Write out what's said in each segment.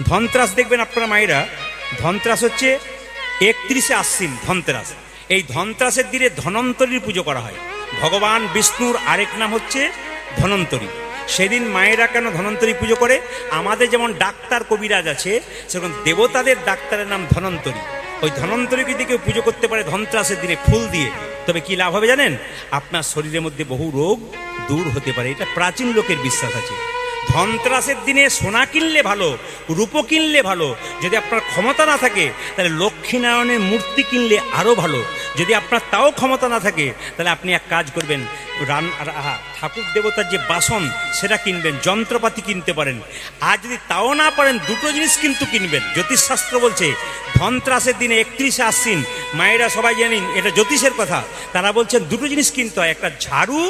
ধনত্রাস দেখবেন আপনারা মায়েরা। ধনত্রাস হচ্ছে একত্রিশে আশ্বিন ধনতেরাস। এই ধনত্রাসের দিনে ধনন্তরীর পুজো করা হয়। ভগবান বিষ্ণুর আরেক নাম হচ্ছে ধনন্তরী। সেদিন মায়েরা কেন ধনন্তরী পুজো করে? আমাদের যেমন ডাক্তার কবিরাজ আছে, সেরকম দেবতাদের ডাক্তারের নাম ধনন্তরী। ওই ধনন্তরীকে যদি কেউ পুজো করতে পারে ধনত্রাসের দিনে ফুল দিয়ে, তবে কি লাভ হবে জানেন? আপনার শরীরের মধ্যে বহু রোগ দূর হতে পারে। এটা প্রাচীন লোকের বিশ্বাস আছে। ধনত্রাসের দিনে সোনা কিনলে ভালো, রূপো কিনলে ভালো। যদি আপনার ক্ষমতা না থাকে, তাহলে লক্ষ্মীনারায়ণের মূর্তি কিনলে আরও ভালো। যদি আপনার তাও ক্ষমতা না থাকে, তাহলে আপনি এক কাজ করবেন রান ঠাকুর দেবতার যে বাসন, সেটা কিনবেন, যন্ত্রপাতি কিনতে পারেন। আর যদি তাও না পারেন, দুটো জিনিস কিন্তু কিনবেন। জ্যোতিষশাস্ত্র বলছে, ধনত্রাসের দিনে একত্রিশে আশ্বিন, মায়েরা সবাই জানেন, এটা জ্যোতিষের কথা। তারা বলছেন, দুটো জিনিস কিনতে হয়, একটা ঝাড়ু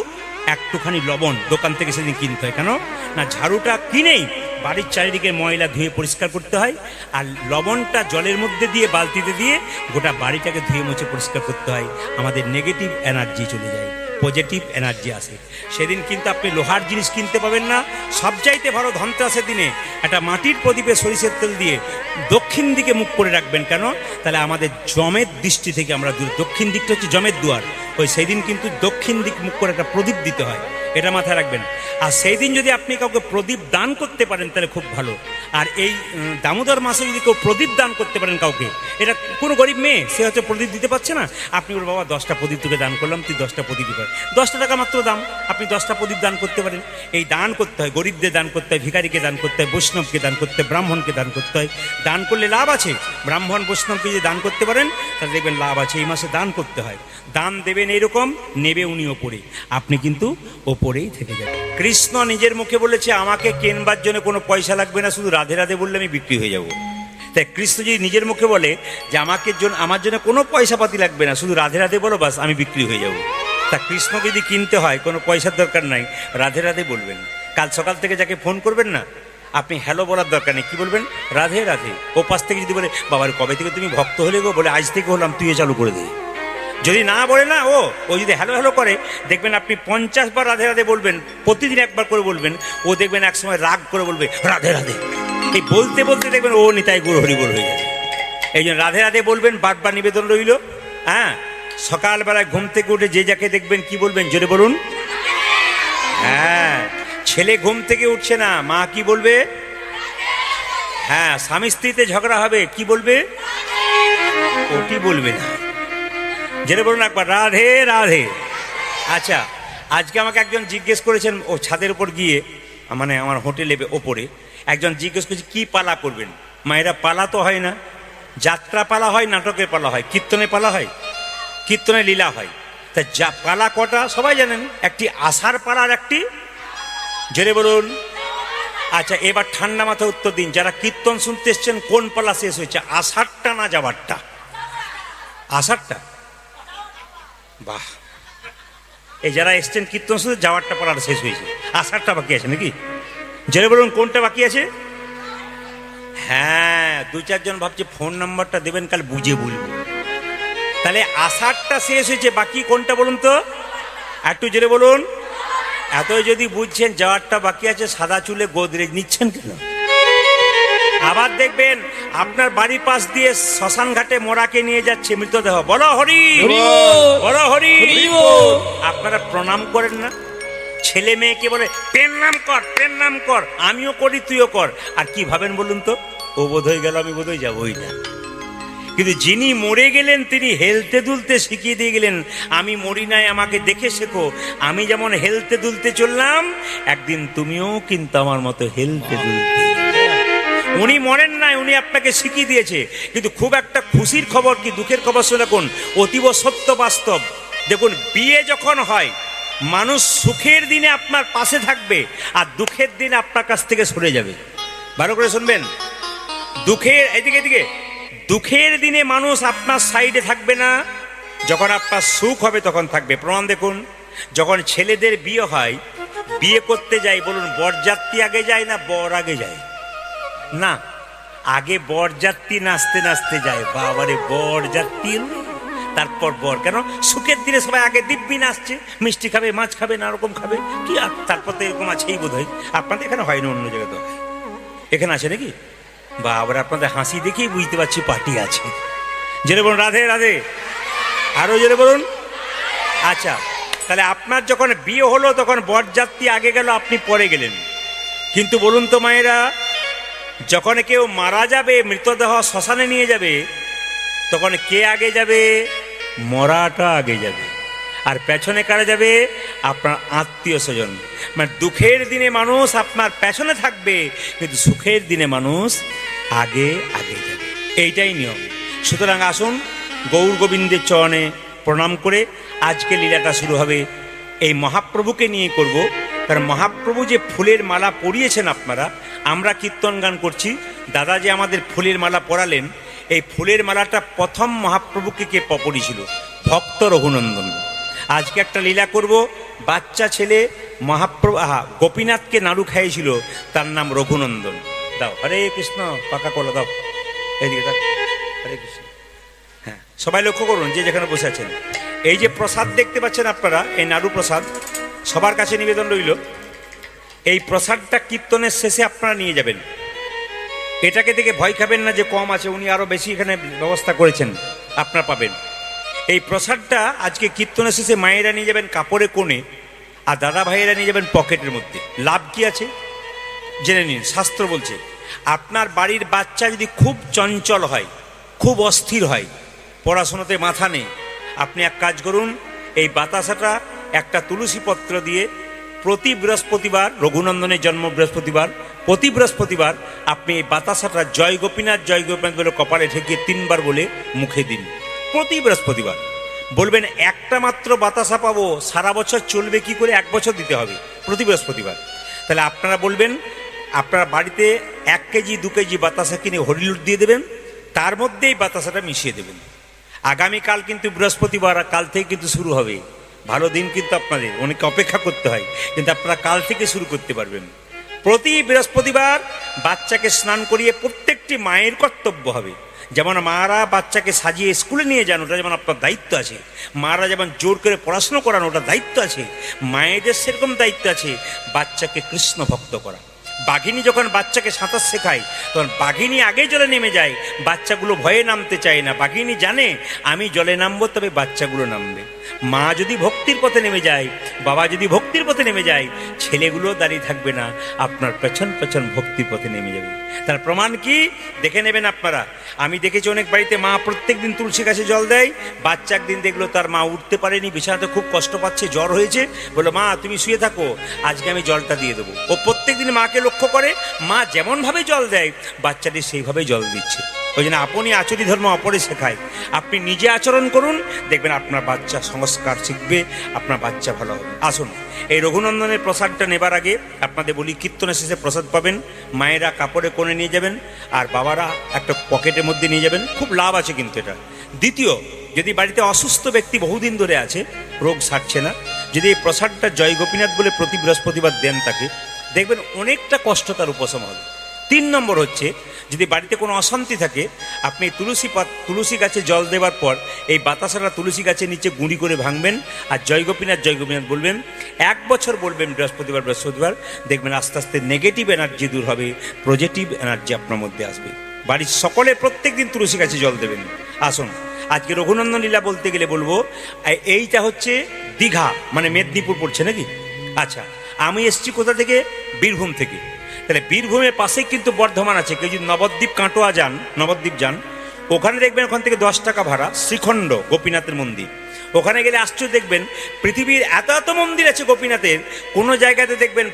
একটুখানি লবণ দোকান থেকে সেদিন কিনতে হয়। কেন? না, ঝাড়ুটা কিনেই বাড়ির চারিদিকে ময়লা ধুয়ে পরিষ্কার করতে হয় আর লবণটা জলের মধ্যে দিয়ে বালতিতে দিয়ে গোটা বাড়িটাকে ধুয়ে মুছে পরিষ্কার করতে হয়। আমাদের নেগেটিভ এনার্জি চলে যায়, পজিটিভ এনার্জি আসে। সেদিন কিন্তু আপনি লোহার জিনিস কিনতে পাবেন না। সবচাইতে ভালো ধনত্রাসের দিনে একটা মাটির প্রদীপে সরিষের তেল দিয়ে দক্ষিণ দিকে মুখ করে রাখবেন। কেন? তাহলে আমাদের জমের দৃষ্টি থেকে আমরা দূর। দক্ষিণ দিকটা হচ্ছে জমের দুয়ার। ওই সেই দিন কিন্তু দক্ষিণ দিক মুখ করে একটা প্রদীপ দিতে হয় এটা মাথায় রাখবেন আর সেই দিন যদি আপনি কাউকে প্রদীপ দান করতে পারেন তাহলে খুব ভালো আর এই দামোদর মাসে যদি কেউ প্রদীপ দান করতে পারেন কাউকে এটা কোনো গরিব মেয়ে সে হচ্ছে প্রদীপ দিতে পারছে না আপনি ওর বাবা দশটা প্রদীপ তোকে দান করলাম তুই দশটা প্রদীপ কর দশটা টাকা মাত্র দাম আপনি দশটা প্রদীপ দান করতে পারেন এই দান করতে হয় গরিবদের দান করতে হয় ভিখারিকে দান করতে হয় বৈষ্ণবকে দান করতে হয় ব্রাহ্মণকে দান করতে হয় দান করলে লাভ আছে ব্রাহ্মণ বৈষ্ণবকে যদি দান করতে পারেন তাহলে দেখবেন লাভ আছে এই মাসে দান করতে হয় দান দেবেন এইরকম নেবে উনি ওপরে আপনি কিন্তু ওপরেই থেকে যাবেন। কৃষ্ণ নিজের মুখে বলেছে, আমাকে কেনবার জন্য কোনো পয়সা লাগবে না, শুধু রাধে রাধে বললে আমি বিক্রি হয়ে যাব। তাই কৃষ্ণ যদি নিজের মুখে বলে যে, আমাকে জন্য আমার জন্য কোনো পয়সা পাতি লাগবে না, শুধু রাধে রাধে বলো, বাস আমি বিক্রি হয়ে যাব। তা কৃষ্ণ যদি কিনতে হয়, কোনো পয়সার দরকার নাই, রাধে রাধে বলবেন। কাল সকাল থেকে যাকে ফোন করবেন না, আপনি হ্যালো বলার দরকার নেই, কী বলবেন? রাধে রাধে। ও পাশ থেকে যদি বলে বাবার কবে থেকে তুমি ভক্ত হলে গো? বলে, আজ থেকে হলাম, তুইও চালু করে দে। যদি না বলে না, ও ও যদি হ্যালো হ্যালো করে, দেখবেন আপনি পঞ্চাশ বার রাধে রাধে বলবেন, প্রতিদিন একবার করে বলবেন, ও দেখবেন এক সময় রাগ করে বলবে, রাধে রাধে। এই বলতে বলতে দেখবেন ও নিতাই গুরু হরি বল হয়ে যাবে এই জন্য রাধে রাধে বলবেন বারবার নিবেদন রইল। হ্যাঁ সকালবেলায় ঘুম থেকে উঠে যে যাকে দেখবেন কি বলবেন, জোরে বলুন। হ্যাঁ ছেলে ঘুম থেকে উঠছে না, মা কি বলবে? হ্যাঁ স্বামী স্ত্রীতে ঝগড়া হবে, কি বলবে? ওটি বলবে না? যেটা বলুন একবার, রাধে রাধে। আচ্ছা আজকে আমাকে একজন জিজ্ঞেস করেছেন ও ছাদের উপর গিয়ে মানে আমার হোটেলে ওপরে, একজন জিজ্ঞেস করছে, কি পালা করবেন? মায়েরা, পালা তো হয় না, যাত্রা পালা হয়, নাটকের পালা হয়, কীর্তনে পালা হয়, কীর্তনে লীলা হয়। তা যা, পালা কটা, সবাই জানেন, একটি আষাঢ় পালার একটি? জেনে বলুন। আচ্ছা এবার ঠান্ডা মাথা উত্তর দিন, যারা কীর্তন শুনতে এসছেন, কোন পালা শেষ হয়েছে? আষাঢ়টা না যাবারটা? আষাঢ়টা? বাহ। এই যারা এসছেন, কীর্তন শুধু যাওয়ারটা পালার শেষ হয়েছে। আষাঢ়টা বাকি আছে নাকি? জেনে বলুন, কোনটা বাকি আছে? হ্যাঁ দু চারজন ভাবছে ফোন নাম্বারটা দেবেন, কাল বুঝে বলব। তাহলে আষাঢ়টা শেষ হয়েছে, বাকি কোনটা বলুন তো? একটু জেনে বলুন। এত যদি বুঝছেন, যাওয়ারটা বাকি আছে, সাদা চুলে গোদরেজ নিচ্ছেন কেন? আবার দেখবেন আপনার বাড়ির পাশ দিয়ে শ্মশান ঘাটে মোড়াকে নিয়ে যাচ্ছে মৃতদেহ। বলো হরি! বলো! হরি! আপনারা প্রণাম করেন না? ছেলে মেয়েকে বলে পেন নাম কর পেন নাম কর আমিও করি তুইও কর। আর কি ভাবেন বলুন তো? ও বোধ হয়ে গেল আমি বোধ হয়ে যাবোই না। কিন্তু যিনি মরে গেলেন তিনি হেলতে দুলতে শিখিয়ে দিয়ে গেলেন আমি মরি নাই আমাকে দেখে শেখো। আমি যেমন হেলতে দুলতে চললাম একদিন তুমিও কিন্তু আমার মতো হেলতে দুলতে উনি মরেন নাই, উনি আপনাকে শিখিয়ে দিয়েছে। কিন্তু খুব একটা খুশির খবর কি, দুঃখের খবর শুনে কোন অতীব সত্য বাস্তব। দেখুন, বিয়ে যখন হয়, মানুষ সুখের দিনে আপনার পাশে থাকবে, আর দুঃখের দিনে আপনার কাছ থেকে সরে যাবে। ভালো করে শুনবেন। দুঃখের, এদিকে এদিকে। দুঃখের দিনে মানুষ আপনার সাইডে থাকবে না। যখন আপনার সুখ হবে, তখন থাকবে। প্রমাণ দেখুন, যখন ছেলেদের বিয়ে হয়, বিয়ে করতে যাই, বলুন, বরযাত্রী আগে যায় না, বর আগে যায়? না, আগে বরযাত্রী নাচতে নাচতে যায়। বাবারে, বরযাত্রী। তারপর বর কেন? সুখের দিনে সবাই আগে দিব্যি নাচছে, মিষ্টি খাবে, মাছ খাবে না রকম খাবে। কি আর তারপর তো এরকম আছেই বোধ হয় আপনাদের এখানে হয় না অন্য জায়গায় তো? এখানে আছে নাকি? বা আবার আপনাদের হাসি দেখেই বুঝতে পারছি পার্টি আছে। জেনে বলুন, রাধে রাধে। আরও জেনে বলুন। আচ্ছা তাহলে আপনার যখন বিয়ে হলো, তখন বরযাত্রী আগে গেল, আপনি পরে গেলেন। কিন্তু বলুন তো মায়েরা যখন কেউ মারা যাবে, মৃতদেহ শ্মশানে নিয়ে যাবে, তখন কে আগে যাবে? মরাটা আগে যাবে। আর পেছনে কারা যাবে? আপনার আত্মীয় স্বজন। মানে দুঃখের দিনে মানুষ আপনার পেছনে থাকবে, কিন্তু সুখের দিনে মানুষ আগে আগে যাবে। এইটাই নিয়ম। সুতরাং আসুন, গৌর গোবিন্দের চরণে প্রণাম করে আজকে লীলাটা শুরু হবে। এই মহাপ্রভুকে নিয়ে করব কারণ মহাপ্রভু যে ফুলের মালা পরিয়েছেন আপনারা, আমরা কীর্তন গান করছি। দাদা যে আমাদের ফুলের মালা পরালেন, এই ফুলের মালাটা প্রথম মহাপ্রভুকে কে পরিয়েছিল ভক্ত রঘুনন্দন। আজকে একটা লীলা করব, বাচ্চা ছেলে মহাপ্রভু আহা, গোপীনাথকে নাড়ু খাইয়েছিল, তার নাম রঘুনন্দন। দাও, হরে কৃষ্ণ, পাকা কলা দাও। এদিকে হরে কৃষ্ণ। হ্যাঁ সবাই লক্ষ্য করুন, যে যেখানে বসে আছেন। এই যে প্রসাদ দেখতে পাচ্ছেন আপনারা, এই নাড়ু প্রসাদ সবার কাছে নিবেদন রইল, এই প্রসাদটা কীর্তনের শেষে আপনারা নিয়ে যাবেন। এটাকে দেখে ভয় খাবেন না যে কম আছে, উনি আরও বেশি এখানে ব্যবস্থা করেছেন, আপনারা পাবেন। এই প্রসাদটা আজকে কীর্তনের শেষে মায়েরা নিয়ে যাবেন কাপড়ে কোণে, আর দাদা ভাইয়েরা নিয়ে যাবেন পকেটের মধ্যে। লাভ কি আছে? জেনে নিন, শাস্ত্র বলছে, আপনার বাড়ির বাচ্চা যদি খুব চঞ্চল হয়, খুব অস্থির হয়, পড়াশোনাতে মাথা নেই, আপনি এক কাজ করুন, এই বাতাসাটা একটা তুলসী পত্র দিয়ে প্রতি বৃহস্পতিবার, রঘুনন্দনের জন্ম বৃহস্পতিবার, প্রতি বৃহস্পতিবার আপনি এই বাতাসাটা জয় গোপীনাথ জয় গোপীনাথ বলে কপালে ঠেকিয়ে তিনবার বলে মুখে দিন। প্রতি বৃহস্পতিবার। বলবেন, একটা মাত্র বাতাসা পাবো, সারা বছর চলবে কি করে? এক বছর দিতে হবে প্রতি বৃহস্পতিবার। তাহলে আপনারা বলবেন, আপনার বাড়িতে এক কেজি, দু কেজি বাতাসা কিনে হরিলুট দিয়ে দেবেন, তার মধ্যেই বাতাসাটা মিশিয়ে দেবেন। আগামীকাল কিন্তু বৃহস্পতিবার কাল থেকে কিন্তু শুরু হবে। ভালো দিন কিন্তু আপনাদের অনেকে অপেক্ষা করতে হয়, কিন্তু আপনারা কাল থেকে শুরু করতে পারবেন। প্রতি বৃহস্পতিবার বাচ্চাকে স্নান করিয়ে প্রত্যেকটি মায়ের কর্তব্য হবে। যেমন মারা বাচ্চাকে সাজিয়ে স্কুলে নিয়ে যান, ওটা যেমন আপনার দায়িত্ব আছে। মারা যেমন জোর করে পড়াশুনো করান, ওটা দায়িত্ব আছে। মায়েদের সেরকম দায়িত্ব আছে, বাচ্চাকে কৃষ্ণ ভক্ত করা। বাঘিনী যখন বাচ্চাকে সাঁতার শেখায়, তখন বাঘিনী আগে জলে নেমে যায়। বাচ্চাগুলো ভয়ে নামতে চায় না। বাঘিনী জানে, আমি জলে নামবো, তবে বাচ্চাগুলো নামবে। মা যদি ভক্তির পথে নেমে যায়, বাবা যদি ভক্তির পথে নেমে যায়, ছেলেগুলো দাঁড়িয়ে থাকবে না। আপনার পেছন পেছন ভক্তির পথে নেমে যাবে। তার প্রমাণ কি? দেখে নেবেন আপনারা। আমি দেখেছি অনেক বাড়িতে মা প্রত্যেক দিন তুলসী গাছে জল দেয়। বাচ্চা একদিন দেখল তার মা উঠতে পারেনি, বিছানাতে খুব কষ্ট পাচ্ছে, জ্বর হয়েছে। বলল, মা, তুমি শুয়ে থাকো। আজকে আমি জলটা দিয়ে দেবো। ও প্রত্যেক দিন মাকে লক্ষ্য করে, মা যেমনভাবে জল দেয়, বাচ্চাটি সেইভাবে জল দিচ্ছে। ওই জন্য আপনি আচরি ধর্ম অপরে শেখায়। আপনি নিজে আচরণ করুন, দেখবেন আপনার বাচ্চা সংস্কার শিখবে, আপনার বাচ্চা ভালো হবে। আসুন, এই রঘুনন্দনের প্রসাদটা নেবার আগে আপনাদের বলি, কীর্তনের শেষে প্রসাদ পাবেন, মায়েরা কাপড়ে কোণে নিয়ে যাবেন, আর বাবারা একটা পকেটের মধ্যে নিয়ে যাবেন। খুব লাভ আছে কিন্তু এটা। দ্বিতীয়, যদি বাড়িতে অসুস্থ ব্যক্তি বহুদিন ধরে আছে, রোগ সারছে না, যদি এই প্রসাদটা জয় গোপীনাথ বলে প্রতি বৃহস্পতিবার দেন তাকে দেখবেন অনেকটা কষ্ট তার উপশম হবে। তিন নম্বর হচ্ছে, যদি বাড়িতে কোনো অশান্তি থাকে, আপনি তুলসী পাত, তুলসী গাছে জল দেওয়ার পর এই বাতাসাটা তুলসী গাছের নিচে গুঁড়ি করে ভাঙবেন আর জয় গোপীনাথ জয় গোপীনাথ বলবেন, এক বছর বলবেন বৃহস্পতিবার বৃহস্পতিবার, দেখবেন আস্তে আস্তে নেগেটিভ এনার্জি দূর হবে পজিটিভ এনার্জি আপনার মধ্যে আসবে। বাড়ির সকলে প্রত্যেক দিন তুলসী গাছে জল দেবেন। আসুন, আজকে রঘুনন্দন লীলা বলতে গেলে বলব এইটা হচ্ছে দীঘা মানে মেদিনীপুর পড়ছে নাকি? আচ্ছা আমি এসছি কোথা থেকে? বীরভূম থেকে। তাহলে বীরভূমের পাশেই কিন্তু বর্ধমান আছে। কেউ যদি নবদ্বীপ কাটোয়া যান, নবদ্বীপ যান, ওখানে দেখবেন ওখান থেকে দশ টাকা ভাড়া শ্রীখণ্ড গোপীনাথের মন্দির। ওখানে গেলে আশ্চর্য দেখবেন, পৃথিবীর এত এত মন্দির আছে গোপীনাথের, কোনো জায়গাতে দেখবেন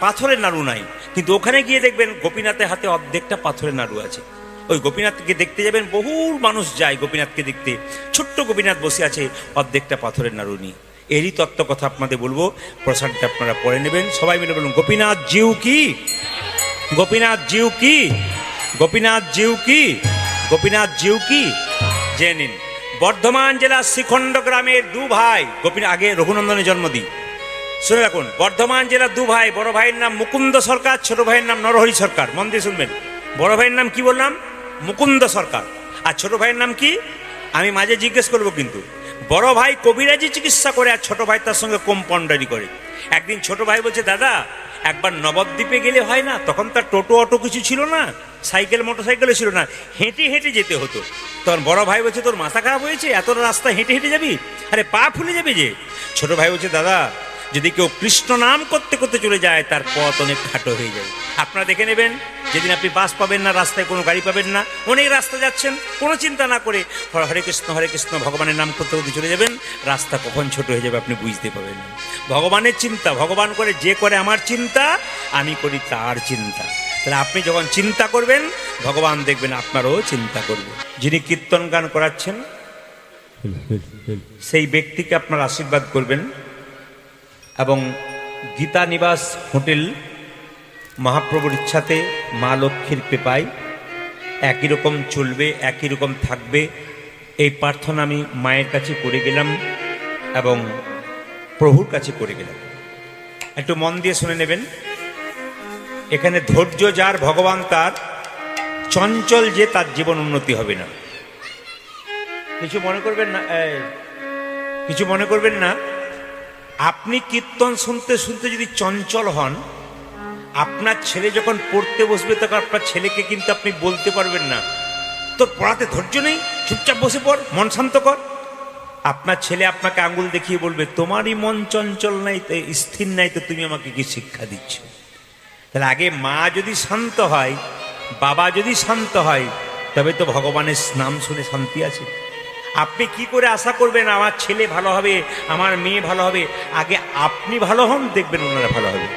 পাথরের নাড়ু নাই। কিন্তু ওখানে গিয়ে দেখবেন গোপীনাথের হাতে অর্ধেকটা পাথরের নাড়ু আছে। ওই গোপীনাথকে দেখতে যাবেন বহু মানুষ যায় গোপীনাথকে দেখতে। ছোট্ট গোপীনাথ বসে আছে, অর্ধেকটা পাথরের নাড়ু নিয়ে। এরই তত্ত্ব কথা আপনাদের বলব। প্রসাদটা আপনারা পড়ে নেবেন। সবাই মিলে বলুন, গোপীনাথ জিউ কি? গোপীনাথ জিউ কি? গোপীনাথ জিউ কি? গোপীনাথ জিউ কি? জেনে নিন। বর্ধমান জেলার শ্রীখণ্ড গ্রামের দু ভাই, গোপীনাথ, আগে রঘুনন্দনের জন্মদিন শুনে রাখুন, বর্ধমান জেলার দু ভাই, বড় ভাইয়ের নাম মুকুন্দ সরকার, ছোট ভাইয়ের নাম নরহরি সরকার। মন দিয়ে শুনবেন। বড় ভাইয়ের নাম কি বললাম? মুকুন্দ সরকার। আর ছোট ভাইয়ের নাম কি? আমি মাঝে জিজ্ঞেস করব কিন্তু। বড় ভাই কবিরাজি চিকিৎসা করে আর ছোট ভাই তার সঙ্গে কোম্পাউন্ডারি করে? একদিন ছোট ভাই বলছে, দাদা, একবার নবদ্বীপে গেলে হয় না? তখন তার টোটো অটো কিছু ছিল না? সাইকেল মোটর সাইকেলও ছিল না। হেঁটে হেঁটে যেতে হতো। তখন বড় ভাই বলছে, তোর মাথা খারাপ হয়েছে? এত রাস্তা হেঁটে হেঁটে যাবি? আরে পা ফুলে যাবে যে। ছোট ভাই বলছে, দাদা যদি কেউ কৃষ্ণ নাম করতে করতে চলে যায়, তার পথ অনেক খাটো হয়ে যায়। আপনারা দেখে নেবেন, যেদিন আপনি বাস পাবেন না, রাস্তায় কোনো গাড়ি পাবেন না, অনেক রাস্তা যাচ্ছেন, কোনো চিন্তা না করে হরে কৃষ্ণ হরে কৃষ্ণ, ভগবানের নাম করতে করতে চলে যাবেন, রাস্তা কখন ছোট হয়ে যাবে আপনি বুঝতে পারবেন ভগবানের চিন্তা, ভগবান করে যে করে আমার চিন্তা, আমি করি তার চিন্তা। তাহলে আপনি যখন চিন্তা করবেন, ভগবান দেখবেন আপনারও চিন্তা করবে। যিনি কীর্তন গান করাচ্ছেন, সেই ব্যক্তিকে আপনার আশীর্বাদ করবেন। এবং গীতা নিবাস হোটেল মহাপ্রভুর ইচ্ছাতে মা লক্ষ্মীর কৃপায় একই রকম চলবে, একই রকম থাকবে। এই প্রার্থনা আমি মায়ের কাছে করে গেলাম এবং প্রভুর কাছে করে গেলাম। একটু মন দিয়ে শুনে নেবেন। এখানে ধৈর্য যার, ভগবান তার। চঞ্চল যে তার জীবন উন্নতি হবে না। কিছু মনে করবেন না? কিছু মনে করবেন না? আপনি কীর্তন শুনতে শুনতে যদি চঞ্চল হন, আপনার ছেলে যখন পড়তে বসবে, তখন আপনার ছেলেকে কিন্তু আপনি বলতে পারবেন না। তোর পড়াতে ধৈর্য নেই? চুপচাপ বসে পড়, মন শান্ত কর। আপনার ছেলে আপনাকে আঙ্গুল দেখিয়ে বলবে, তোমারই মন চঞ্চল নাই তো, স্থির নাই তো, তুমি আমাকে কি শিক্ষা দিচ্ছ? তাহলে আগে মা যদি শান্ত হয়, বাবা যদি শান্ত হয়, তবে তো ভগবানের নাম শুনে শান্তি আছে। আপনি কি করে আশা করবেন আমার ছেলে ভালো হবে, আমার মেয়ে ভালো হবে? আগে আপনি ভালো হন, দেখবেন ওনারা ভালো হবে।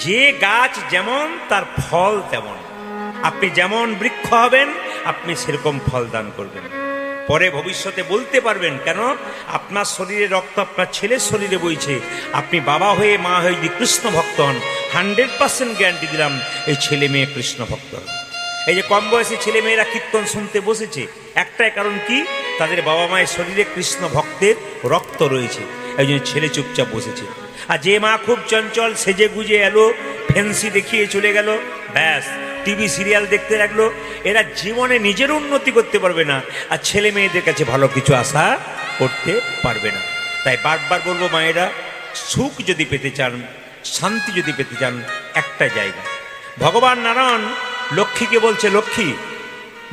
যে গাছ যেমন, তার ফল তেমন। আপনি যেমন বৃক্ষ হবেন, আপনি সেরকম ফল দান করবেন। পরে ভবিষ্যতে বলতে পারবেন, কেন? আপনার শরীরে রক্ত, আপনার ছেলের শরীরে বইছে। আপনি বাবা হয়ে, মা হয়ে যদি কৃষ্ণ ভক্ত হন, হান্ড্রেড পার্সেন্ট গ্যারান্টি দিলাম, এই ছেলে মেয়ে কৃষ্ণ ভক্ত এই যে কম বয়সী ছেলে মেয়েরা কীর্তন শুনতে বসেছে একটাই কারণ কি? তাদের বাবা মায়ের শরীরে কৃষ্ণ ভক্তের রক্ত রয়েছে। এই জন্য ছেলে চুপচাপ বসেছে। আর যে মা খুব চঞ্চল, সেজে গুজে এলো, ফেন্সি দেখিয়ে চলে গেল, ব্যাস, টিভি সিরিয়াল দেখতে লাগল। এরা জীবনে নিজের উন্নতি করতে পারবে না, আর ছেলে মেয়েদের কাছে ভালো কিছু আশা করতে পারবে না। তাই বারবার বলব মায়েরা, সুখ যদি পেতে চান, শান্তি যদি পেতে চান, একটা জায়গা। ভগবান নারায়ণ লক্ষ্মীকে বলছে, লক্ষ্মী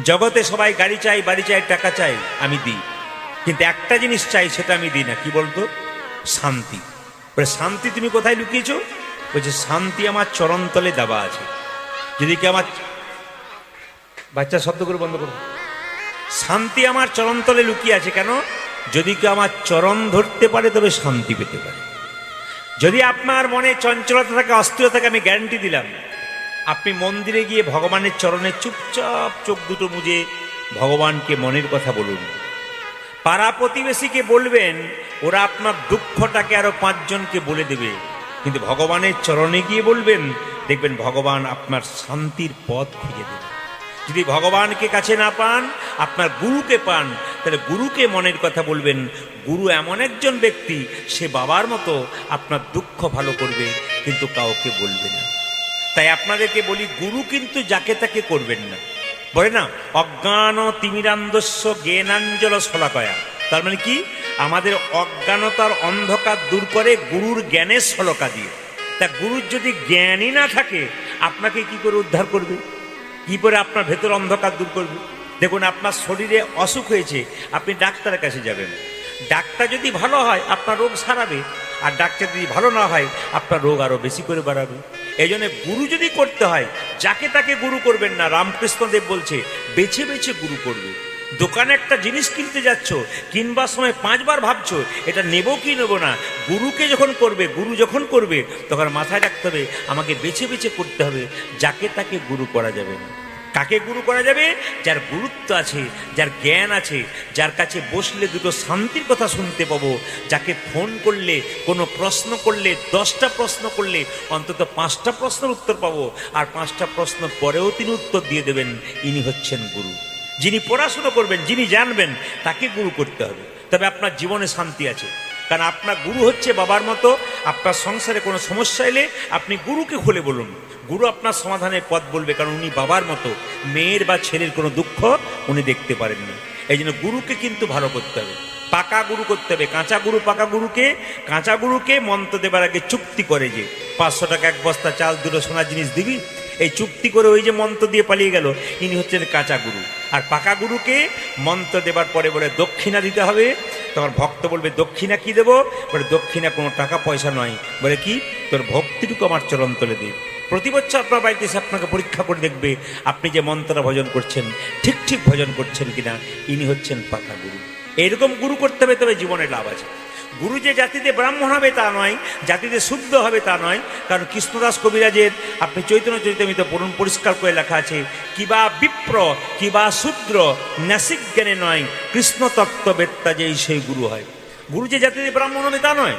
জগতে সবাই গাড়ি চাই, বাড়ি চাই, টাকা চাই, আমি দিই। কিন্তু একটা জিনিস চাই, সেটা আমি দিই না। কি বলতো? শান্তি। বলে, শান্তি তুমি কোথায় লুকিয়েছো? বলছে, শান্তি আমার চরণতলে দেওয়া আছে। যদি কি আমার বাচ্চা শব্দ করে বন্ধ করো। শান্তি আমার চরণতলে লুকিয়ে আছে কেন? যদি কেউ আমার চরণ ধরতে পারে, তবে শান্তি পেতে পারে। যদি আপনার মনে চঞ্চলতা থাকে, অস্থিরতা থাকে, আমি গ্যারান্টি দিলাম। আপনি মন্দিরে গিয়ে ভগবানের চরণে চুপচাপ চোখ দুটো মুজে ভগবানকে মনের কথা বলুন। পাড়া প্রতিবেশীকে বলবেন, ওরা আপনার দুঃখটাকে আরও পাঁচজনকে বলে দেবে। কিন্তু ভগবানের চরণে গিয়ে বলবেন, দেখবেন ভগবান আপনার শান্তির পথ খুঁজে দেবে। যদি ভগবানকে কাছে না পান, আপনার গুরুকে পান, তাহলে গুরুকে মনের কথা বলবেন। গুরু এমন একজন ব্যক্তি, সে বাবার মতো আপনার দুঃখ ভালো করবে, কিন্তু কাউকে বলবে না। তাই আপনাদেরকে বলি, গুরু কিন্তু যাকে তাকে করবেন না। বলে না, অজ্ঞান তিমিরান্দস্য জ্ঞানাঞ্জল সলাকয়া তার মানে কি? আমাদের অজ্ঞানতার অন্ধকার দূর করে গুরুর জ্ঞানের সলকা দিয়ে। তা গুরুর যদি জ্ঞানই না থাকে, আপনাকে কি করে উদ্ধার করবে? কি করে আপনার ভেতর অন্ধকার দূর করবে? দেখুন, আপনার শরীরে অসুখ হয়েছে, আপনি ডাক্তারের কাছে যাবেন। ডাক্তার যদি ভালো হয়, আপনার রোগ সারাবে। আর ডাক্তার যদি ভালো না হয়, আপনার রোগ আরও বেশি করে বাড়াবে। এই জন্য গুরু যদি করতে হয়, যাকে তাকে গুরু করবেন না রামকৃষ্ণদেব বলছে, বেছে বেছে গুরু করবে। দোকানে একটা জিনিস কিনতে যাচ্ছ, কিনবার সময় পাঁচবার ভাবছ, এটা নেব কি নেব না? গুরুকে যখন করবে, গুরু যখন করবে, তখন মাথায় রাখতে হবে, আমাকে বেছে বেছে করতে হবে, যাকে তাকে গুরু করা যাবে না। কাকে গুরু করা যাবে? যার গুরুত্ব আছে, যার জ্ঞান আছে, যার কাছে বসলে দুটো শান্তির কথা শুনতে পাবো, যাকে ফোন করলে, কোনো প্রশ্ন করলে, দশটা প্রশ্ন করলে অন্তত পাঁচটা প্রশ্নের উত্তর পাবো, আর পাঁচটা প্রশ্ন পরেও তিনি উত্তর দিয়ে দেবেন, ইনি হচ্ছেন গুরু। যিনি পড়াশুনো করবেন, যিনি জানবেন, তাকে গুরু করতে হবে। তবে আপনার জীবনে শান্তি আছে। কারণ আপনার গুরু হচ্ছে বাবার মতো, আপনার সংসারে কোনো সমস্যা এলে আপনি গুরুকে খুলে বলুন। গুরু আপনার সমাধানের পথ বলবে, কারণ উনি বাবার মতো, মেয়ের বা ছেলের কোনো দুঃখ উনি দেখতে পারেননি। এই জন্য গুরুকে কিন্তু ভালো করতে হবে। পাকা গুরু করতে হবে। কাঁচা গুরু, পাকা গুরুকে, কাঁচা গুরুকে মন্ত্র দেবার আগে চুক্তি করে যে, পাঁচশো টাকা এক বস্তা চাল, দুটো সোনার জিনিস দিবি? এই চুক্তি করে ওই যে মন্ত্র দিয়ে পালিয়ে গেল, ইনি হচ্ছেন কাঁচা গুরু। আর পাকা গুরুকে মন্ত্র দেবার পরে বলে, দক্ষিণা দিতে হবে। তোমার ভক্ত বলবে, দক্ষিণা কি দেবো? বলে, দক্ষিণা কোনো টাকা পয়সা নয়। বলে, কি? তোর ভক্তিটুকু আমার চরণ তলে দে। প্রতি বছর আপনার বাড়িতে এসে আপনাকে পরীক্ষা করে দেখবে আপনি যে মন্ত্রটা ভজন করছেন, ঠিক ঠিক ভজন করছেন কিনা, ইনি হচ্ছেন পাকা গুরু। এরকম গুরু করতে হবে, তবে জীবনে লাভ আছে। গুরু যে জাতিতে ব্রাহ্মণ হবে তা নয়, জাতিতে শুদ্ধ হবে তা নয়, কারণ কৃষ্ণদাস কবিরাজের, আপনি চৈতন্য চৈতমিত পূরণ পরিষ্কার করে লেখা আছে কিবা বিপ্র কিবা শূদ্র নাসিক জ্ঞানে নয়, কৃষ্ণ তত্ত্ববেত্তা যেই সেই গুরু হয়। গুরু যে জাতিতে ব্রাহ্মণ হবে তা নয়,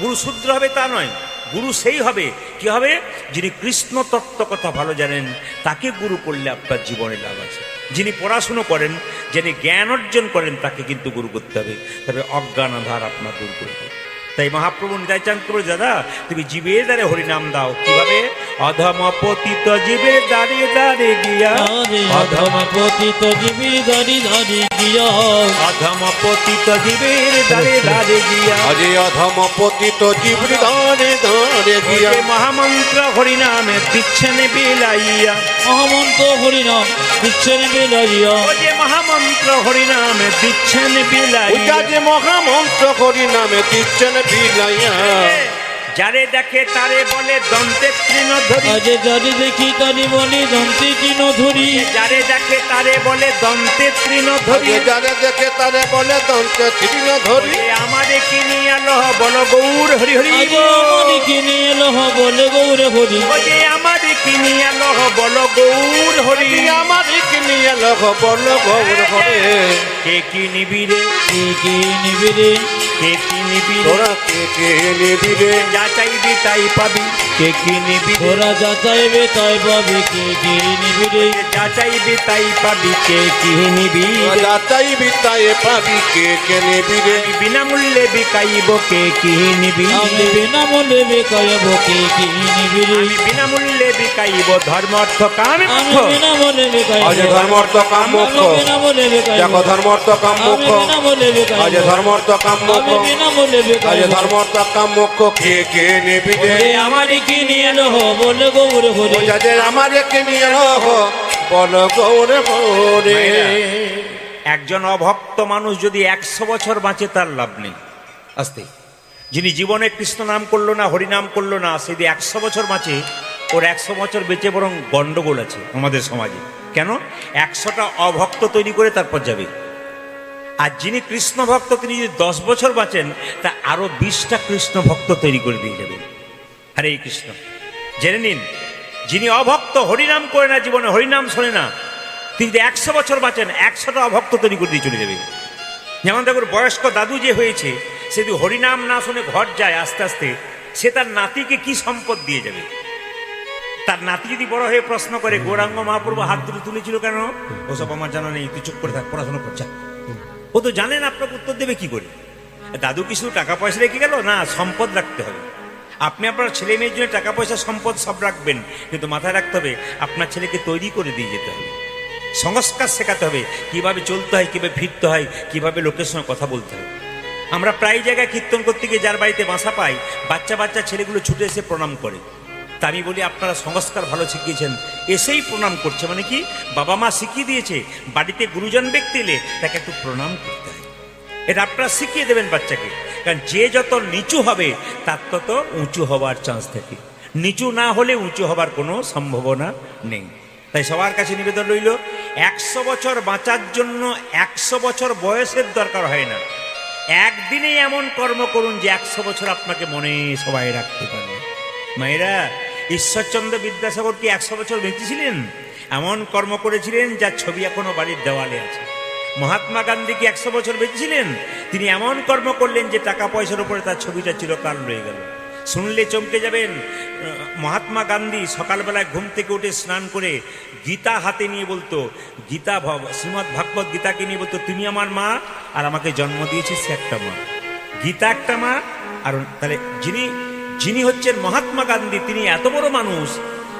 গুরু শূদ্র হবে তা নয় গুরু সেই হবে। কি হবে? যিনি কৃষ্ণ তত্ত্ব কথা ভালো জানেন, তাকে গুরু করলে আপনার জীবনে লাভ আছে। যিনি পড়াশুনো করেন, যিনি জ্ঞান অর্জন করেন, তাকে কিন্তু গুরু করতে হবে। তবে অজ্ঞান আধার আপনার দূর করবে। তাই মহাপ্রভু নিতাই চান করে দাদা তুমি জীবের দ্বারে হরিনাম দাও। কীভাবে? অধম পতিত জীবের দ্বারে দ্বারে গিয়া। অধম পতিত জীবী ধরি ধরি গিয়া। অধম পতিত জীবের দ্বারে দ্বারে গিয়া। আজে অধম পতিত জীবনি দানে দানে গিয়া। মহামন্ত্র হরিনামে দিচ্ছেন বিলাইয়া। মহামন্ত হরিনাম দিচ্ছেন বেলাইয়া। ও যে মহামন্ত্র হরিনামে দিচ্ছেন বিলাইয়া। যে মহামন্ত্র করি নামে দিচ্ছেন বিলাইয়া। যারে দেখে তারে বলে দন্তে তৃণ ধরি? আজ যারি দেখি তারি বলি দন্তি কিন ধরি? যারে দেখে তারে বলে দন্তে তৃণ ধরি? যারে দেখে তারে বলে দন্তে তৃণ ধরি? আমারে কিনি আলো বল গৌর হরি হরি। আমারি কিনে এলো বলে গৌরে হরি। ও যে বল গৌর হরি বল গৌর কে কি নিবি রে কে কে নিবি রে কে কি নিবি রে তোরা কে কে নিবি রে যা চাইবি তাই পাবি কে কি নিবি রে তোরা যা চাইবে তাই পাবে কে কে নিবি রে যা চাইবি তাই পাবি কে কি নিবি রে যাতাই বিতায়ে পাবি কে কে নিবি রে বিনামূল্যে বিকাইব কে কি নিবি আমি বিনা মূল্যে কে কে নিবি রে বিনামূল্যে বিকাইব ধর্ম কাম মোক্ষ। বিনা মূল্যে বেকায়ব আজ ধর্মর্থ কাম মোক্ষ আমি বিনা মূল্যে বেকায়ব দেখো ধর্মর্থ কাম মোক্ষ বিনা মূল্যে বেকায়ব আজ ধর্মর্থ কাম মোক্ষ আজ বেকায়ব কাম মোক্ষ কে কে নিবি রে বলে কি নিয়ে এলো বলে গৌর হরি যাদের আমারে কে নিয়ে রহ বল গৌর গৌরে একজন অভক্ত মানুষ যদি একশো বছর বাঁচে তার লাভ নেই। আস্তে। যিনি জীবনে কৃষ্ণ নাম করল না হরিনাম করল না সে যদি একশো বছর বাঁচে ওর একশো বছর বেঁচে বরং গন্ডগোল আছে আমাদের সমাজে। কেন? একশোটা অভক্ত তৈরি করে তারপর যাবে। আর যিনি কৃষ্ণ ভক্ত তিনি যদি দশ বছর বাঁচেন, তা আরও বিশটা কৃষ্ণ ভক্ত তৈরি করে দিয়ে যাবেন হরে কৃষ্ণ। জেনে নিন, যিনি অভক্ত হরিনাম করে না, জীবনে হরিনাম শোনে না, তিনি যদি একশো বছর বাঁচেন, একশোটা অভক্ত তৈরি করে দিয়ে চলে যাবে। যেমন দেখুন, বয়স্ক দাদু যে হয়েছে, সে যদি হরিনাম না শুনে ঘর যায় আস্তে আস্তে, সে তার নাতিকে কি সম্পদ দিয়ে যাবে? তার নাতি যদি বড় হয়ে প্রশ্ন করে গৌরাঙ্গ মহাপ্রভু হাত তুলে তুলেছিল কেন? ওসব আমার জানা নেই তুই চুপ করে থাক পড়াশোনা করছে ও তো জানেন আপনাকে উত্তর দেবে কি করে। দাদু কি শুধু টাকা পয়সা রেখে গেল? না সম্পদ রাখতে হবে। আপনি আপনার ছেলে মেয়ের জন্য টাকা পয়সা সম্পদ সব রাখবেন কিন্তু মাথায় রাখতে হবে আপনার ছেলেকে তৈরি করে দিয়ে যেতে হবে। সংস্কার শেখাতে হবে কীভাবে চলতে হয় কীভাবে ফিরতে হয় কীভাবে লোকের সঙ্গে কথা বলতে হয়। আমরা প্রায় জায়গায় কীর্তন করতে গিয়ে যার বাড়িতে বাসা পাই বাচ্চা বাচ্চা ছেলেগুলো ছুটে এসে প্রণাম করে। তা আমি বলি আপনারা সংস্কার ভালো শিখিয়েছেন। এসেই প্রণাম করছে। মানে কি? বাবা মা শিখিয়ে দিয়েছে, বাড়িতে গুরুজন ব্যক্তি এলে তাকে একটু প্রণাম করতে হয়। এটা আপনারা শিখিয়ে দেবেন বাচ্চাকে। কারণ যে যত নিচু হবে, তার তত উঁচু হওয়ার চান্স থাকে। নিচু না হলে উঁচু হবার কোনো সম্ভাবনা নেই। তাই সবার কাছে নিবেদন রইল, একশো বছর বাঁচার জন্য একশো বছর বয়সের দরকার হয় না। একদিনে এমন কর্ম করুন যে একশো বছর আপনাকে মনে সবাই রাখতে পারে মায়েরা ঈশ্বরচন্দ্র বিদ্যাসাগর কি একশো বছর বেঁচেছিলেন এমন কর্ম করেছিলেন যার ছবি এখনও বাড়ির দেওয়ালে আছে। মহাত্মা গান্ধী কি একশো বছর বেঁচেছিলেন তিনি এমন কর্ম করলেন যে টাকা পয়সার উপরে তার ছবিটা চিরকাল রয়ে গেল। শুনলে চমকে যাবেন মহাত্মা গান্ধী সকালবেলায় ঘুম থেকে উঠে স্নান করে গীতা হাতে নিয়ে বলতো, গীতা শ্রীমদ্ ভাগবত গীতাকে নিয়ে বলতো, তুমি আমার মা আর আমাকে জন্ম দিয়েছিস একটা মা। গীতা একটা মা, আর তাহলে যিনি যিনি হচ্ছেন মহাত্মা গান্ধী, তিনি এত বড় মানুষ,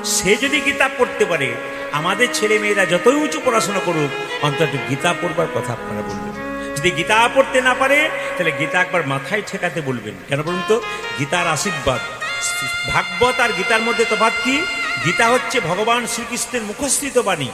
সে যদি গীতা পড়তে পারে, আমাদের ছেলে মেয়েরা যতই উঁচু পড়াশোনা করুক, অন্তত গীতা পড়বার কথা আপনারা বলবেন। যদি গীতা পড়তে না পারে, তাহলে গীতা একবার মাথায় ঠেকাতে বলবেন। কেন বলুন তো? গীতার আশীর্বাদ। ভাগবত আর গীতার মধ্যে তফাৎ কি? গীতা হচ্ছে ভগবান শ্রীকৃষ্ণের মুখস্থিত বাণী,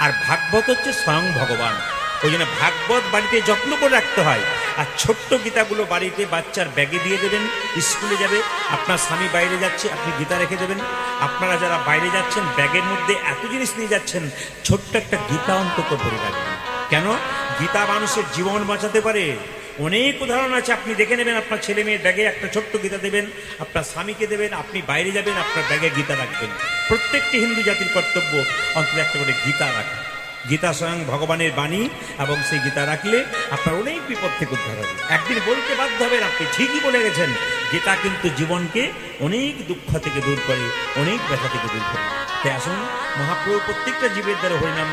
আর ভাগবত হচ্ছে স্বয়ং ভগবান। ওই জন্য ভাগবত বাড়িতে যত্ন করে রাখতে হয়। আর ছোট্ট গীতাগুলো বাড়িতে বাচ্চার ব্যাগে দিয়ে দেবেন, স্কুলে যাবে, আপনার স্বামী বাইরে যাচ্ছে, আপনি গীতা রেখে দেবেন। আপনারা যারা বাইরে যাচ্ছেন, ব্যাগের মধ্যে এত জিনিস নিয়ে যাচ্ছেন, ছোট্ট একটা গীতা অন্তত পড়ে রাখবেন। কেন? গীতা মানুষের জীবন বাঁচাতে পারে। অনেক উদাহরণ আছে, আপনি দেখে নেবেন, আপনার ছেলে মেয়ের ব্যাগে একটা ছোট্ট গীতা দেবেন, আপনার স্বামীকে দেবেন, আপনি বাইরে যাবেন, আপনার ব্যাগে গীতা রাখবেন। প্রত্যেকটি হিন্দু জাতির কর্তব্য অন্তত একটা করে গীতা রাখা। গীতা স্বয়ং ভগবানের বাণী এবং সেই গীতা রাখলে আপনার অনেক বিপদ থেকে উদ্ধার হবে। একদিন বলতে বাধ্য হবে আপনি ঠিকই বলে গেছেন, গীতা কিন্তু জীবনকে অনেক দুঃখ থেকে দূর করে, অনেক ব্যথা থেকে দূর করে। তাই আসুন, মহাপ্রভু প্রত্যেকটা জীবের দ্বারা হরিনাম